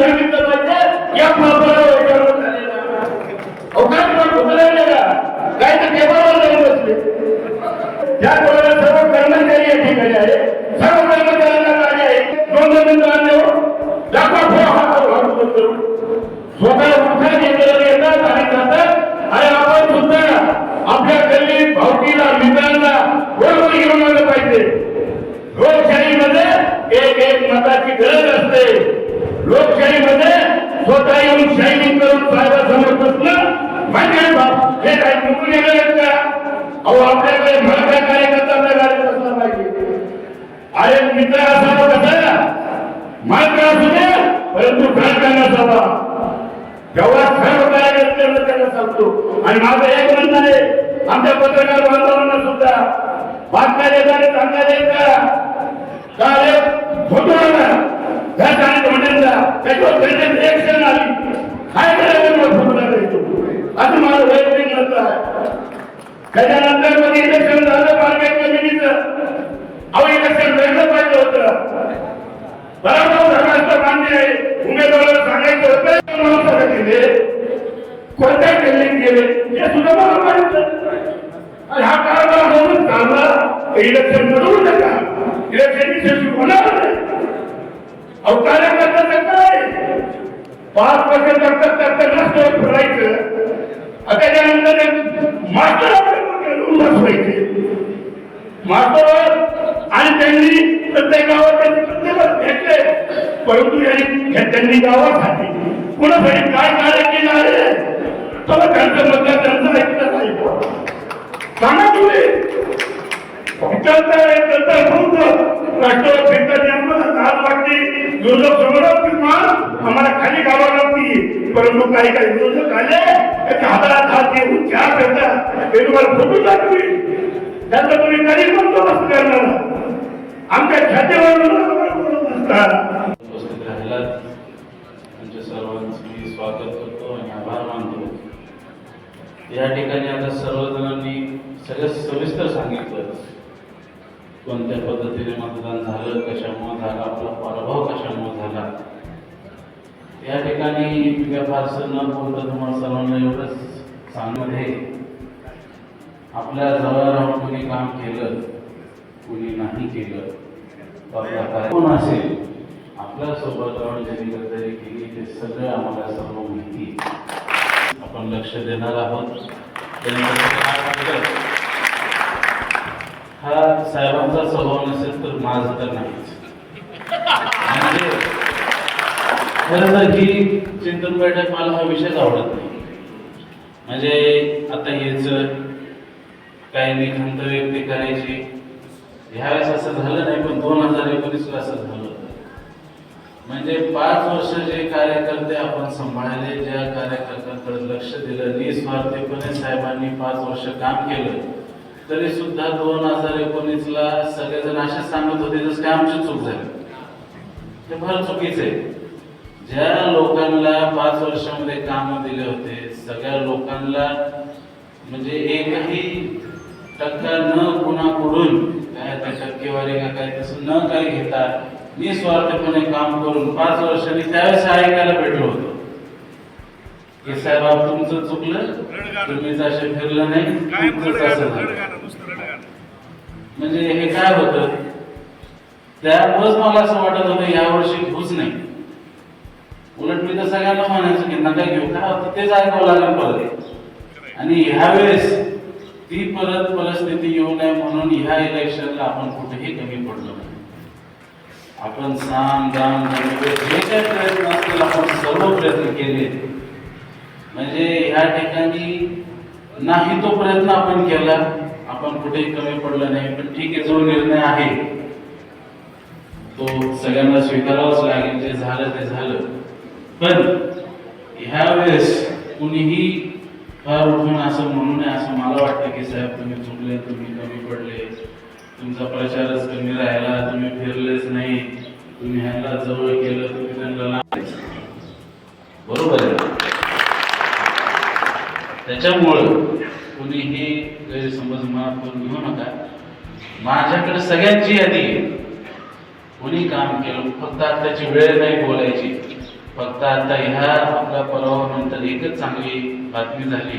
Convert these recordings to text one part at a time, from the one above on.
सांगितलं पाहिजे या बापाला वैतागून झालेला. काय पण उचलायला का? काय तर टेबलवर जाऊन बसले. त्या कोणाला सर्व कर्मचारी या ठिकाणी आहे सर्व कर्मचाऱ्यांना कार्य आहे दोन दोन हात करून. येतात आणि जातात आणि आपण सुद्धा आपल्या गल्लीत भावकीला मित्रांना बरोबर घेऊन आलं पाहिजे लोकशाहीमध्ये एक एक मताची गरज असते लोकशाहीमध्ये स्वतः येऊन शायनिंग करून साहेबांसमोर बसणं म्हणजे बाप हे काय चुकून येणार आहेत का अहो आपल्याकडे माझ्या कार्यकर्ता आपल्या गाडीत असला पाहिजे. अरे मित्र असावा कसं मात्र असू दे परंतु घालता नसावा जेव्हा सर्व कार्यकर्त्यांना त्यांना सांगतो. आणि माझं एक म्हणणं आहे आमच्या पत्रकार बांधवांना सुद्धा बातम्या देताना चांगल्या द्यायचा काय फोटो आला त्या आणि धोंड्यांचा त्याच्यावर रिएक्शन आली. काय करायचं फोटो टाकायचो असं माझं वैयक्तिक मत आहे. त्याच्यानंतर मग इलेक्शन झालं मार्केट कमिटीचं अहो इलेक्शन वेगळं पाहिजे होतं. बरोबर धर्माचं मान्य उमेदवाराला सांगायचं होतं दिले कोणत्या गेले हे सुद्धा मला माहीत हा कारभार चालला इलेक्शन नका. इलेक्शन होणार नाही अहो करता काय पाच वर्ष करतात त्याचं राष्ट्र फिरायचं त्याच्यानंतर मास्टर बसवायचे मास्टर आणि त्यांनी प्रत्येक गावात त्यांनी प्रत्येकाला भेटले परंतु यांनी त्यांनी गावासाठी कुणासाठी काय कार्य केलं आहे तर त्यांचं मतदार त्यांचं ऐकलं नाही सांगा तुम्ही विचारताय त्यांचा भेटताना वाटते. विरोधक समोरात आम्हाला खाली गावा लागते. परंतु काही काही विरोधक आले एक हात घेऊन चहा करतात ते तुम्हाला फोटो दाखवी त्याचा तुम्ही कधी बंदोबस्त करणार आमच्या छातीवर उपस्थित राहिलात तुमच्या सर्वांचं स्वागत करतो आणि आभार मानतो. या ठिकाणी आता सर्वजणांनी सगळं सविस्तर सांगितलं. कोणत्या पद्धतीने मतदान झालं कशामुळे झालं आपला पराभव कशामुळे झाला? या ठिकाणी फारसं न बोलता तुम्हाला सर्वांना एवढंच सांगमध्ये आपल्या जवळ राहून कोणी काम केलं कोणी नाही केलं आपला काय कोण असेल? आपल्यासोबत राहून ज्यांनी गद्दारी केली ते सगळं आम्हाला सर्व माहिती आपण लक्ष देणार आहोत. हा साहेबांचा स्वभाव नसेल तर माझं तर नाहीच. म्हणजे खरं तर ही चिंतन बैठक मला हा विषयच आवडत नाही. म्हणजे आता हेच काही निखंत व्यक्ती करायची ह्यावेळेस असं झालं नाही पण दोन हजार एकोणीसला असं झालं. म्हणजे पाच वर्ष जे कार्यकर्ते आपण सांभाळले ज्या कार्यकर्त्यांकडे लक्ष दिलं निस्वार्थीपणे साहेबांनी पाच वर्ष काम केलं तरी सुद्धा दोन हजार एकोणीसला सगळेजण असे सांगत होते जसं काय आमची चूक झाली. ते फार चुकीचं आहे. ज्या लोकांना पाच वर्षामध्ये काम दिले होते सगळ्या लोकांना म्हणजे एकही टक्का न कुणाकडून काय त्या टक्केवारी का काय तसं न काय घेता निस्वार्थपणे काम करून पाच वर्षांनी त्यावेळेस ऐकायला भेटलो होतो. की साहेब तुमचं चुकलं तुम्हीच असे फिरलं नाही म्हणजे हे काय होतं? त्यामुळेच मला असं वाटत होतं यावर्षी घुस नाही. उलट मी तर सगळ्यांना म्हणायचं की नका घेऊ. काय होतं तेच ऐकावं लागेल परत. आणि ह्यावेळेस ती परत परिस्थिती येऊ नये म्हणून ह्या इलेक्शनला आपण कुठेही कमी पडलो नाही. आपण साम दाम जे काही प्रयत्न असतील आपण सर्व प्रयत्न केले. म्हणजे ह्या ठिकाणी नाही तो प्रयत्न आपण केला. आपण कुठेही कमी पडलं नाही पण ठीक आहे जो निर्णय आहे तो सगळ्यांना स्वीकारावाच लागेल. जे झालं ते झालं. पण ह्या वेळेस कुणीही फार उठून असं म्हणू नये असं मला वाटतं की साहेब तुम्ही चुकले तुम्ही कमी पडले तुमचा प्रचारच कमी राहिला तुम्ही फिरलेच नाही तुम्ही ह्यांना जवळ केलं तुम्ही त्यांना बरोबर आहे. त्याच्यामुळं कुणीही गैरसमज मनात घेऊ नका. माझ्याकडे सगळ्यांची यादी आहे कोणी काम केलं फक्त आताची वेळ नाही बोलायची. फक्त आता ह्या आपल्या पराभवानंतर एकच चांगली बातमी झाली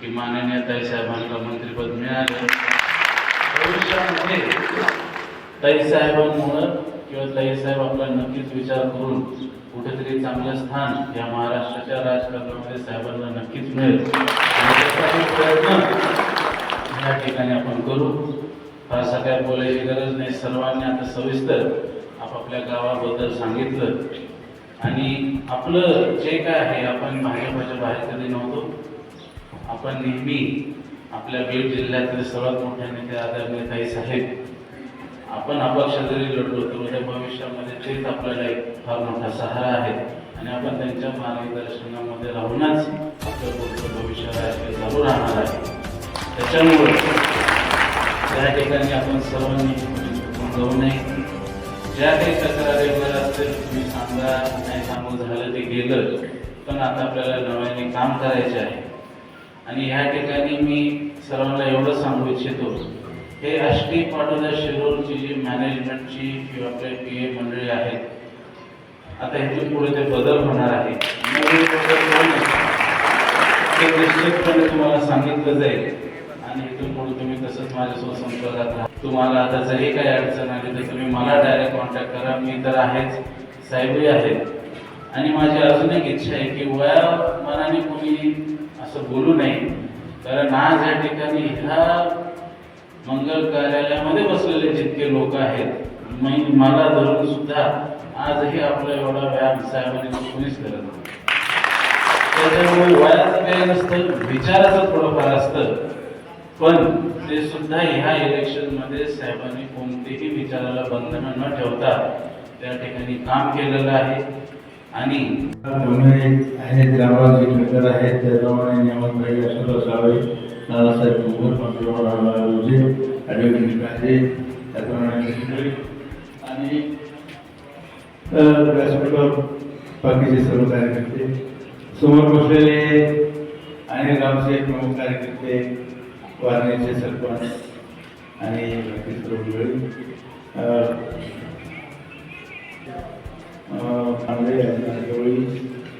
की माननीय ताईसाहेबांना मंत्रिपद मिळालं. भविष्यामध्ये ताईसाहेबांमुळं किंवा ताई साहेब आपला नक्कीच विचार करून कुठेतरी चांगलं स्थान या महाराष्ट्राच्या राजकारणामध्ये साहेबांना नक्कीच मिळेल. प्रयत्न या ठिकाणी आपण करू. फारसा काय बोलायची गरज नाही. सर्वांनी आता सविस्तर आपापल्या गावाबद्दल सांगितलं. आणि आपलं जे काय आहे आपण भाजपाच्या म्हणजे बाहेर कधी नव्हतो. आपण नेहमी आपल्या बीड जिल्ह्यातील सर्वात मोठ्या नेते आदरणीय ताई साहेब आपण अपक्ष जरी लढलो तर त्या भविष्यामध्ये तेच आपल्याला एक फार मोठा सहारा आहे. आणि आपण त्यांच्या मार्गदर्शनामध्ये राहूनच आपलं पुढचं भविष्य राजकीय चालू राहणार आहे. त्याच्यामुळे त्या ठिकाणी आपण सर्वांनी जाऊ नये. ज्या काही तक्रारी वगैरे असतील तुम्ही सांगा नाही सांगू झालं ते गेलं पण आता आपल्याला नव्याने काम करायचे आहे. आणि ह्या ठिकाणी मी सर्वांना एवढं सांगू इच्छितो हे आष्टी पाटोदा शिरूरची जी मॅनेजमेंटची किंवा आपले पी ए मंडळी आहेत आता इथून पुढे ते बदल होणार आहे. ते निश्चितपणे तुम्हाला सांगितलं जाईल. आणि इथून पुढे तुम्ही तसंच माझ्यासोबत संपर्कात राहा. तुम्हाला आता जरी काही अडचण आली तर तुम्ही मला डायरेक्ट कॉन्टॅक्ट करा. मी तर आहेच. साहेबही आहेत. आणि माझी अजून एक इच्छा आहे की वया मनाने कोणी असं बोलू नये. कारण आज या ठिकाणी ह्या मंगल कार्यालयामध्ये बसलेले जितके लोक आहेत मी मला धरून सुद्धा आजही आपला एवढा व्यायाम साहेबांनी कोणीच करत नाही. त्याच्यामुळे वयाचं काही नसतं विचाराचं थोडंफार असतं. पण ते सुद्धा ह्या इलेक्शनमध्ये साहेबांनी कोणतेही विचाराला बंधन न ठेवता त्या ठिकाणी काम केलेलं आहे. आणि आहेत आहेत त्याप्रमाणे नियमन काही असं असावे दादासाहेब कुंभर मंत्रिमंडळ रोजे ॲडव्होकेट काजे त्याप्रमाणे आणि अ, व्यासपीठावर बाकीचे सर्व कार्यकर्ते समोर बसलेले आणि गावचे प्रमुख कार्यकर्ते वारणीचे सरपंच आणि बाकी सर्व मंडळी अ, आंबे गवळी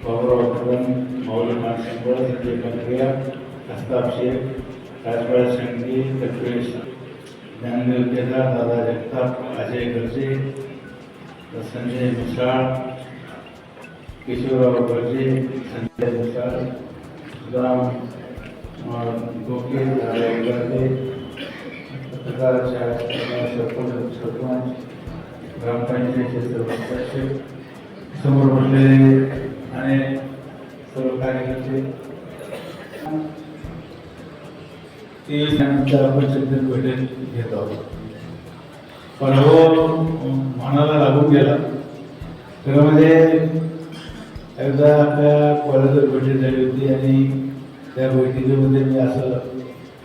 बाबुराव कदम मौलाना मानसिंगळ संजय कंकरिया हस्ताब शेख राजपाल शेंगडी ज्ञानदेव केदार दादा जगताप अजय गर्जे संजय मिसाळ किशोरराव गर्जे संजय मिसाळ सुदाम गोके दादा गर्जे सरपंच सरपंच ग्रामपंचायतीचे सर्व सदस्य समोर बसलेले आणि सर्व कार्यकर्ते तेवीस त्यानंतर आपण चंदन भेटेल घेत आहोत. पण हो मनाला लागून गेला. त्यामध्ये एकदा आपल्या कॉलेजवर बैठक झाली होती आणि त्या बैठकीमध्ये मी असं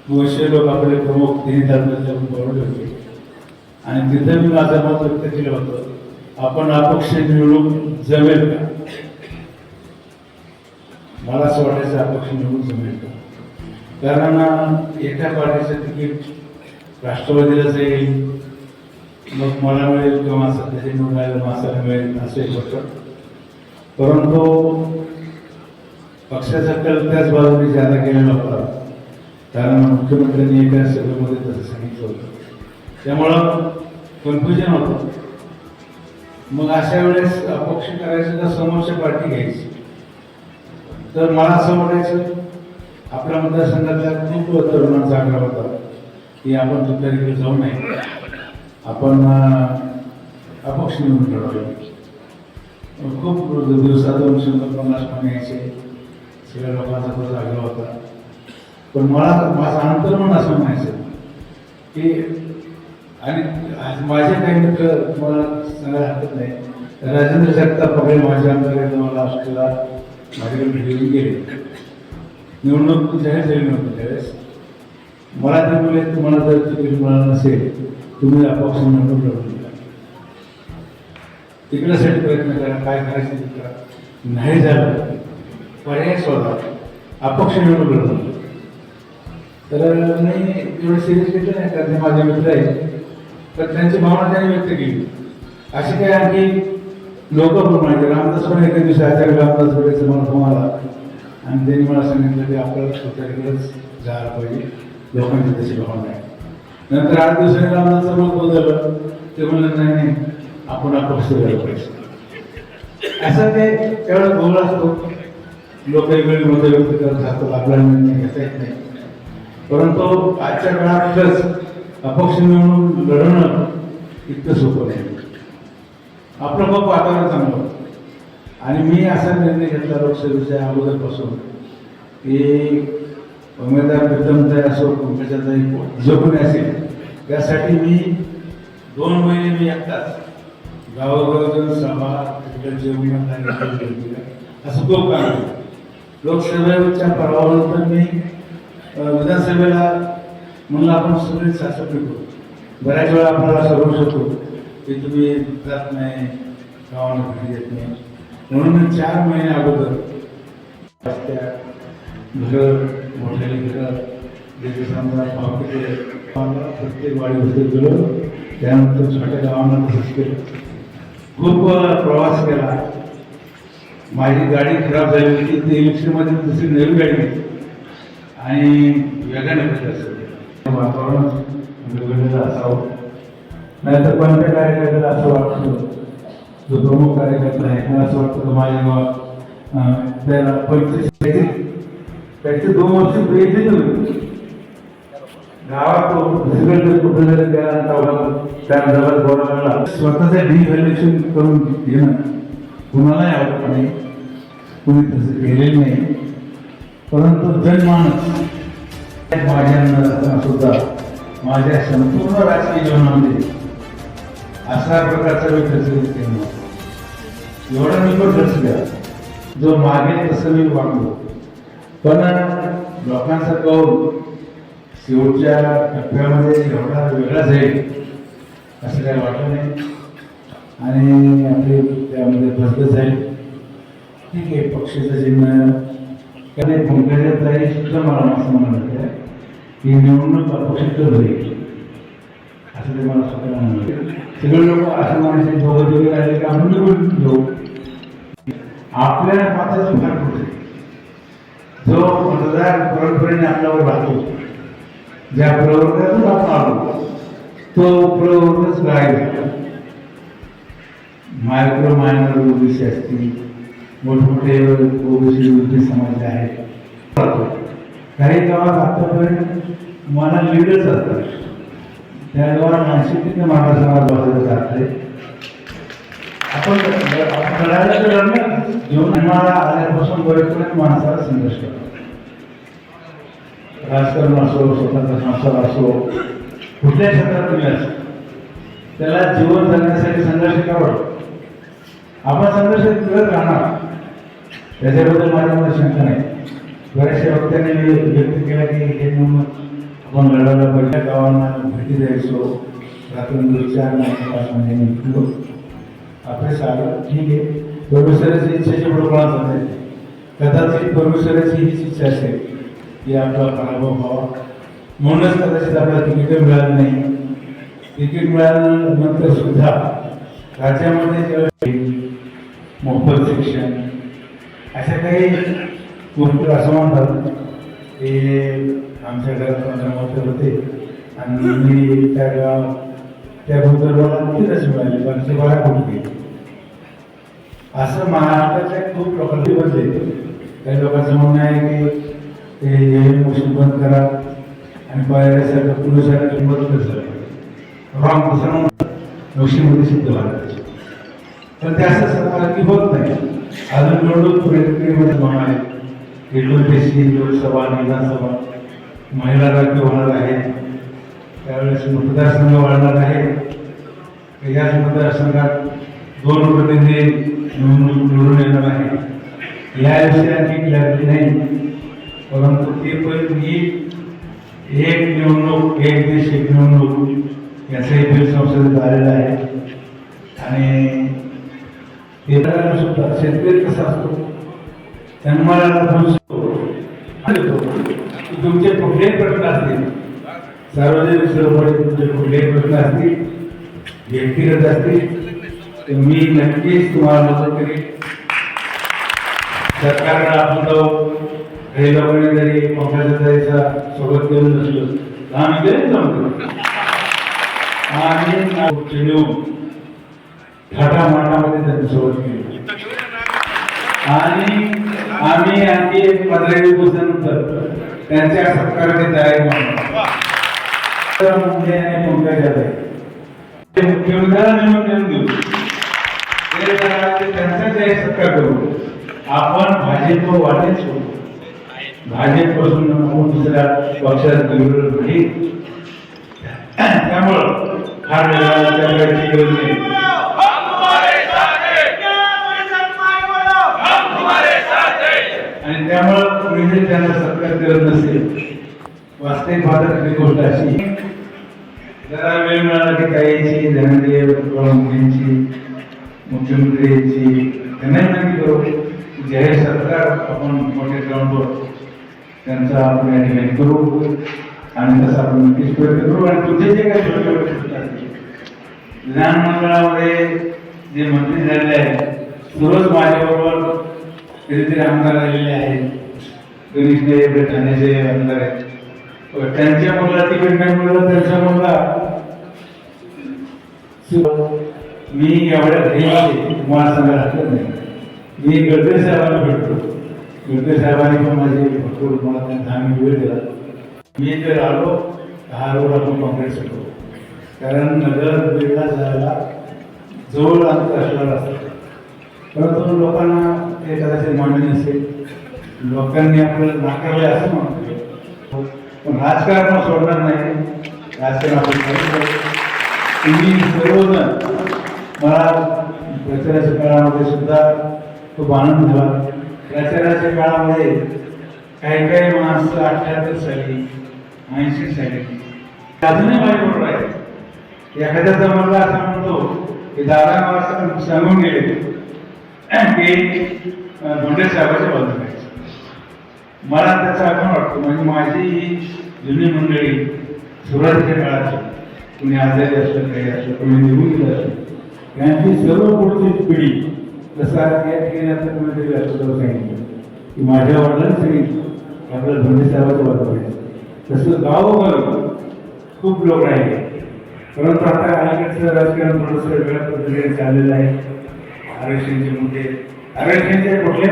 दोनशे लोक आपले प्रमुख तिन्ही धर्माचे बोलवले होते. आणि तिथं मी माझं मत व्यक्त केलं होतं आपण अपक्ष निवडून जमेल का? मला असं वाटायचं अपक्ष निवडून जमेल का? कारण एका पार्टीचं तिकीट राष्ट्रवादीला जाईल. मग मला मिळेल किंवा सध्याचे निवडायला माणसाला मिळेल असं एक होतं परंतु पक्षाचा कल त्याच बाजूने ज्यादा केलेला होता कारण मुख्यमंत्र्यांनी एका सभेमध्ये तसं सांगितलं होतं. त्यामुळं कन्फ्युजन होतं. मग अशा वेळेस अपक्ष करायचं तर समोरची पार्टी घ्यायची. तर मला असं वाटायचं आपल्या मतदारसंघातल्या खूप तरुणांचा आग्रह होता. की आपण तुतारीकडे जाऊ नये. आपण अपक्ष निवडून लढावे. खूप दिवसातून शंभर पन्नास पण यायचे. सगळ्या लोकांचा तोच आग्रह होता. पण मला माझं अंतर्मन असं म्हणायचं की आणि माझे काही मित्र तुम्हाला सांगायला हरकत नाही. राजेंद्र जगताप वगैरे माझ्या अंतर्गत मला हॉस्टेलला माझ्याकडे घेऊन गेले. निवडणूक जाहीर झाली नव्हती त्यावेळेस? मला ते बोलले तुम्हाला जर तिकीट मिळालं नसेल तुम्ही अपक्ष निवडणूक लढून द्या. तिकडेसाठी प्रयत्न करा काय करायचं तिकडं करा. नाही झालं पर्याय शोधा अपक्ष निवडणूक लढून तर नाही एवढं सिरियस घेतलं नाही कारण माझे मित्र आहेत. तर त्यांची भावना त्यांनी व्यक्त केली. अशी काही आणखी लोक पण म्हणजे रामदास पण एका दिवशी आचार्य रामदास भेटायचं मला आला. आणि त्यांनी मला सांगितलं की आपल्याला स्वतःकडेच जायला पाहिजे. लोकांची तशी भावना आहे. नंतर आठ दिवसांनी रामदासचं मत बदललं ते म्हणलं नाही नाही आपण अपक्ष झालं पाहिजे. असं ते त्यावेळेस गोल असतो. लोक वेगवेगळी मतं व्यक्त करत असतात आपला निर्णय घेता येत नाही. परंतु आजच्या काळातच अपक्ष मिळून लढवणं इतकं सोपं नाही. आपलं खूप वातावरण चांगलं होतं. आणि मी असा निर्णय घेतला लोकसभेच्या अगोदरपासून की उमेदवार प्रीतमताई असो पंकजाताई जो कोणी असेल. त्यासाठी मी दोन महिने मी आत्ताच गावोगाव सभा तिकडचे असं खूप काम लोकसभेच्या प्रभावानंतर मी विधानसभेला म्हणलं आपण सगळे शासक करू बऱ्याच वेळा आपल्याला सर्व शकतो की तुम्ही जात नाही गावाला भेट देत नाही. म्हणून चार महिने अगोदर रस्त्या घरं मोठ्याने घरं ज्याचे समजा पावते प्रत्येक वाडी बसत गेलो त्यानंतर छोट्या गावांना तसंच केलं. खूप प्रवास केला. माझी गाडी खराब झाली होती ती इलेक्शनमध्ये दुसरी नवी गाडी घेतली आणि वेगाने भेटत वातावरण म्हणजे वेगवेगळं असावं. नाहीतर कोणत्या कार्यकर्त्याला असं वाटतं जो प्रमुख कार्यकर्ता आहे मला असं वाटतं माझ्या गावात अं, त्याला पंचवीस त्याचे दोन वर्ष प्रेरित होते गावात दुसरीकडे जरी त्याला त्या जगात बोलायला स्वतःचं डिव्हॅल्युएशन करून घेणं कुणालाही आवडत नाही. कुणी तसं केलेलं नाही. परंतु जनमानस माझ्या सुद्धा माझ्या संपूर्ण राजकीय जीवनामध्ये अशा प्रकारचा विकास केला. एवढा मी पण लक्ष जो मागे तसं मी वागलो. पण लोकांचा कौल शेवटच्या टप्प्यामध्ये एवढा वेगळा जाईल असं काही वाटलं नाही. आणि आपले त्यामध्ये भरत जाईल ठीक आहे पक्षाचं चिन्ह त्याने पंकजाताई सुद्धा मला असं म्हणाले की निवडणूक अपक्षाचं होईल असं मला स्वतःला म्हणाले सगळे लोक असं म्हणायचे दोघं दोघे राहिले की आपण निवडून घेऊ आपल्या माताचं फार होते जो मतदार परंपरेने आपल्यावर राहतो ज्या प्रवर्गातून आपण आलो तो प्रवर्गच राहील मायक्रो मायनर ओबीसी असतील मोठमोठे ओबीसी विविध समाज आहेत काही गावात आतापर्यंत मला लीडच असतात त्याद्वारा मानसिक मानसिकतेने समाज बसायला जाते आपण आपण लढायला तर लढणार आम्हाला आल्यापासून बरेचपर्यंत माणसाला संघर्ष करतो राजकारण असो स्वतंत्र संसार असो कुठल्या क्षेत्रात तुम्ही असो त्याला जीवन जगण्यासाठी संघर्ष करावं आपण संघर्ष करत राहणार. त्याच्याबद्दल माझ्यामध्ये शंका नाही. बऱ्याचशा वक्त्याने व्यक्त केला की हे म्हणून आपण लढायला पाहिजे गावांना भेटी द्यायचो. रात्री चार महिने निघतो. आपले सागर ठीक आहे. परमेश्वराची इच्छेच्या पुढे कोणाच नाही कदाचित परमेश्वराची हीच इच्छा असेल की आपला पराभव व्हावा. म्हणूनच कदाचित आपल्याला तिकीट मिळालं नाही. तिकीट मिळाल्यानंतर सुद्धा राज्यामध्ये जेव्हा मोफत शिक्षण अशा काही गोष्टी असं म्हणतात. की आमच्या घरात पंधरा मोठे होते. आणि मी त्या गाव त्या मला तिथंच मिळाले पण ते बघा कुठे असं महाराष्ट्राच्या खूप लोकांनी बदले काही लोकांचं म्हणणं आहे की ते हे मशीन बंद करा आणि पायऱ्यासारखं पुरुषांना बंद करा रॉंग दुसरं मशीनमध्ये सिद्ध भारताचे पण ते असं सरकार की होत नाही. अजून निवडणूक प्रक्रियेमध्ये होणार आहे एकोणतीसशे लोकसभा विधानसभा. महिला राज्य होणार आहे. त्यावेळेस मतदारसंघ वाढणार आहे. याच मतदारसंघात दोन प्रतिनिधी निवडणूक निवडून येणार आहे. या विषयाची क्लॅरिटी नाही. परंतु ते पण ही एक निवडणूक एक देश एक निवडणूक याचंही बिल संसदेत आलेलं आहे. आणि ते सुद्धा शेतकरी कसा असतो त्यांना तुमचे कुठले प्रश्न असतील सार्वजनिक चळवळीत तुमचे कुठले प्रश्न असतील व्यक्तिगत असतील तर मी नक्कीच तुम्हाला मदत करेन. सरकारला आपण जाऊ काही लोकांनी जरी पंकजाताईचा सोबत केलं नसलो तर आम्ही तरी जमतो आणि चिडून थाटा माटामध्ये त्यांनी सोबत केली आणि आम्ही आणखी एक पंधरा दिवसानंतर त्यांच्या सत्काराने तयार मुंबई तर मुंडे आणि ते मुख्यमंत्र्यांना निमंत्रण देऊ. त्यांचा जे सत्कार करू आपण भाजप वाटेच भाजपपासून दुसऱ्या पक्षात गेलेलो नाही त्यामुळं फार वेळा त्या गरज नाही. त्यामुळं कोणीही त्यांना सत्कार करत नसेल वास्तविक भारत ही गोष्ट अशी. जरा वेळ मिळाला की ताईची धनंजय मुलींची मुख्यमंत्र्यांची त्यांना विनंती करू जाहीर सरकार आपण मोठ्या ग्राउंडवर त्यांचा आपण या ठिकाणी करू आणि तसं आपण नक्कीच प्रयत्न करू. आणि तुझे जे काही छोटे छोटे विधानमंडळामध्ये जे मंत्री झालेले आहेत सर्वच माझ्याबरोबर कितीतरी आमदार आलेले आहेत. गणेश ठाण्याचे आमदार आहेत. त्यांच्या मुलाला तिकीट नाही मिळालं त्यांचा मुलगा मी एवढ्या घरी तुम्हाला सांगायला हरकत नाही. मी गडकरी साहेबांना भेटतो. गडकरी साहेबांनी पण माझे भरपूर मला त्यांचा आम्ही वेळ दिला. मी जर आलो दहा हा रोड आपण काँग्रेस होतो. कारण नगर बीडला जायला जवळ अंतर असणार असतं परंतु लोकांना ते कदाचित मान्य नसेल लोकांनी आपल्याला नाकारले असं म्हणतो पण राजकारण सोडणार नाही. राजकारण आपण तुम्ही सर्वजण मला प्रचाराच्या काळामध्ये सुद्धा खूप आनंद झाला. प्रचाराच्या काळामध्ये काही काही माणसं अठ्याहत्तर साली ऐंशी साली. अजूनही माझ्याबरोबर आहे एखाद्याचा मला असं म्हणतो की दादा मला सांगून गेले. की अं, धोंडे साहेबाच्या बाजूला जायचं. मला त्याचा अभिमान वाटतो म्हणजे माझी ही जुनी मंडळी सुरुवातीच्या काळात कुणी आजारी असलं काही असलं कोणी निघून गेलं असलं यांची सर्व पुढची पिढी जसं आज या ठिकाणी आता कोणीतरी असं सांगितलं की माझ्या वडिलांनी सांगितलं आपल्याला धोंडे साहेबाचं बाजूला आहे. तसं गावोगावी खूप लोक राहिले. परंतु आता अलीकडचं राजकारण थोडंसं वेगळ्या पद्धतीने चाललेलं आहे. a ver gente.